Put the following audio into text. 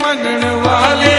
મનણ વાલે